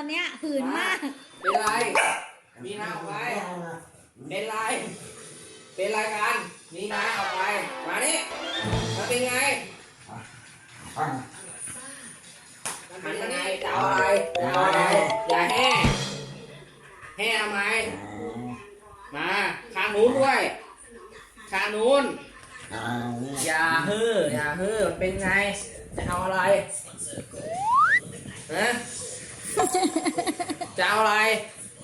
อนเนี้ยหื่นมาก เป็นไร มีนาออกไป เป็นไร เป็นไรกันมีนาออกไป มานี่มันเป็นไงมันเป็นยังไงจะเอาอะไรจะเอาอะไร อย่าแห่แห่ทำไม มาข้างนู้นด้วยข้างนู้น อย่าฮืออย่าฮือมันเป็นไง จะเอาอะไรฮะ จะเอาอะไร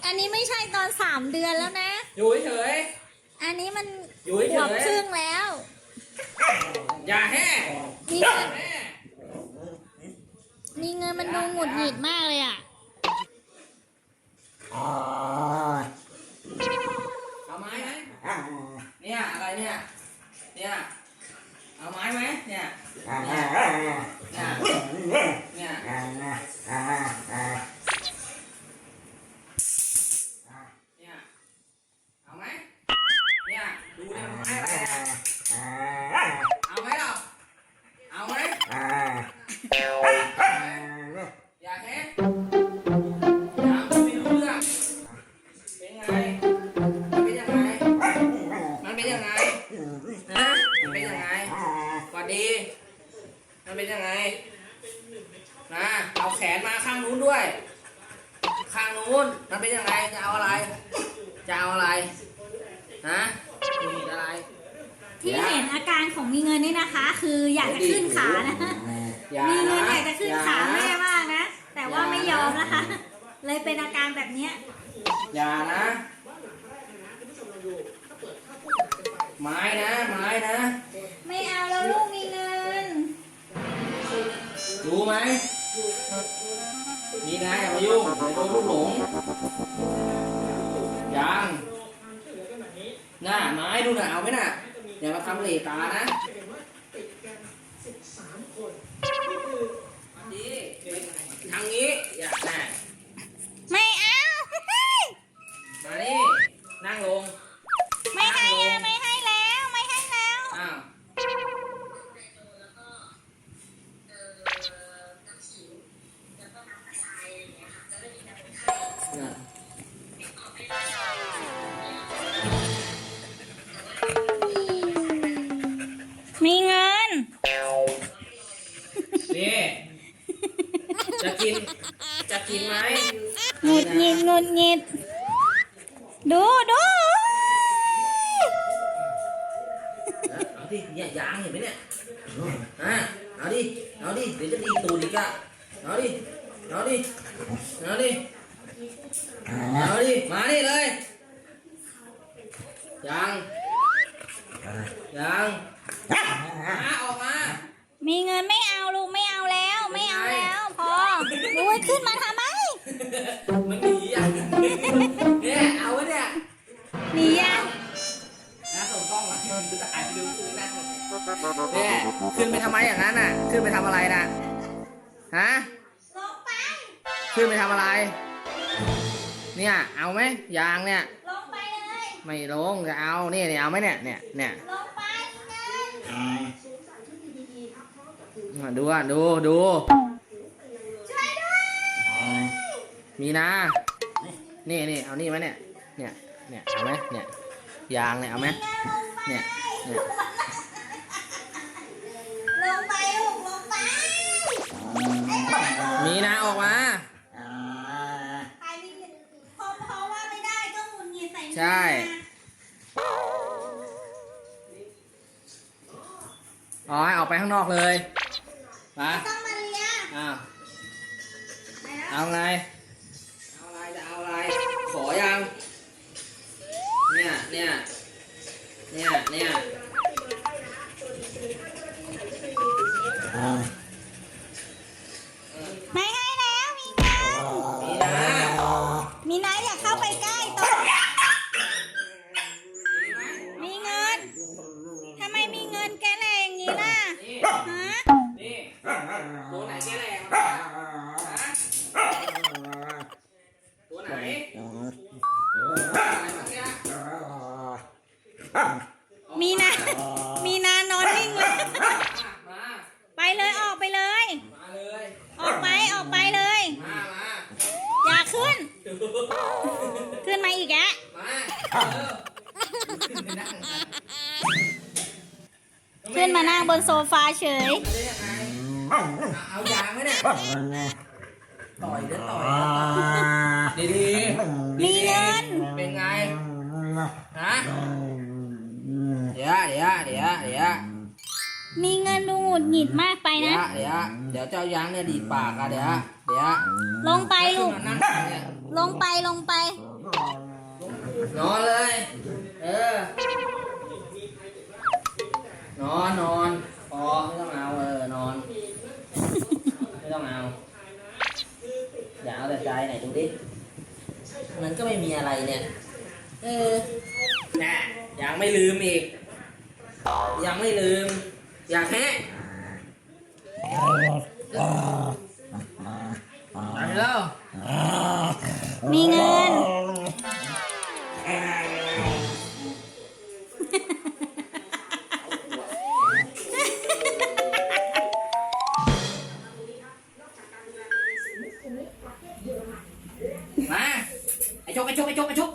อันนี้ไม่ใช่ตอนสามเดือนแล้วนะ อยู่เฉย อันนี้มันๆอยู่ขเฉวบยครึ่งแล้วๆอย่าแห่มีอย่าเงินแห่มีเงินมันดูหงุดหงิดมากเลยอะ แขนมาข้างนู้นด้วย ข้างนู้นมันเป็นยังไงจะเอาอะไร จะเอาอะไรฮะมีอะไรที่เห็นอาการของมีเงินนี่นะคะ คืออยากจะขึ้นขานะ อย่ามีเงินนะอยากจะขึ้นขาแม่มากนะ แต่ว่าไม่ยอมนะคะ เลยเป็นอาการแบบเนี้ยอย่านะ ไม้นะ ไม้นะ ไม่เอาแล้วลูกมีเงิน รู้ไหม มีนายอย่ามายุ่งเดี๋ยวโดนลูกหลงยังน่าไม้ดูหนาวไหมน่ะอย่ามาทำเหลตานะ มีเงิน นี่จะกิน จะกินไหมหงุดหงิดหงุดหงิดดูดูเอาดิเนี่ยยางเห็นไหมเนี่ยอะเอาดิ เอาดิ เดี๋ยวจะดีตูดอีกอะเอาดิ เอาดิ เอาดิ เอาดิ มาดิเลย ยังยัง ขึ้นไปทำไมอย่างนั้นน่ะ ขึ้นไปทำอะไรน่ะ ฮะ ลงไป ขึ้นไปทำอะไร เนี่ย เอาไหมยางเนี่ย ลงไปเลย ไม่ลงจะเอา นี่เนี่ยเอาไหมเนี่ย เนี่ย เนี่ย ลงไปเงินดูอะดูดู ช่วยด้วยมีนานี่นี่เอานี่ไหมเนี่ย เนี่ย เนี่ย เอาไหมเนี่ย ยางเนี่ยเอาไหมเนี่ย เนี่ย มีนาออกมา ใครมีพอเพราะว่าไม่ได้ก็หงุดหงิดใส่หน้าใช่ อ๋อให้ออกไปข้างนอกเลยมาต้องมาเรียนอ้าวไปแล้ว เอาไงเมีนายอยากเข้าไปใกล้ตอน ขึ้นมาอีกแะมาขึ้นมานั่งบนโซฟาเฉย เอายางไหมเนี่ยต่อยเด้อต่อยดีดีมีเงินเป็นไงฮะเดี๋ยวเดี๋ยวเดี๋ยวเดี๋ยว มีเงินดูหงุดหงิดมากไปเดี๋ยนะ วเดี๋ยวเดี๋ยวเจ้ายางเนี่ยดีดปากอะเดี๋ยวเดี๋ยวลงไปลูก นั่งเนี่ยลงไปลงไป นอนเลย เออนอนนอนพอไม่ต้องเอาเออนอน ไม่ต้องเอาอย่าเอาแต่ใจไหนดูดิมันก็ไม่มีอะไรเนี่ย เออน่ะยังไม่ลืมอีก ยังไม่ลืม อยากแฮะไปแล้วมีเงิน มาไอชกไอชกไอชกไอชก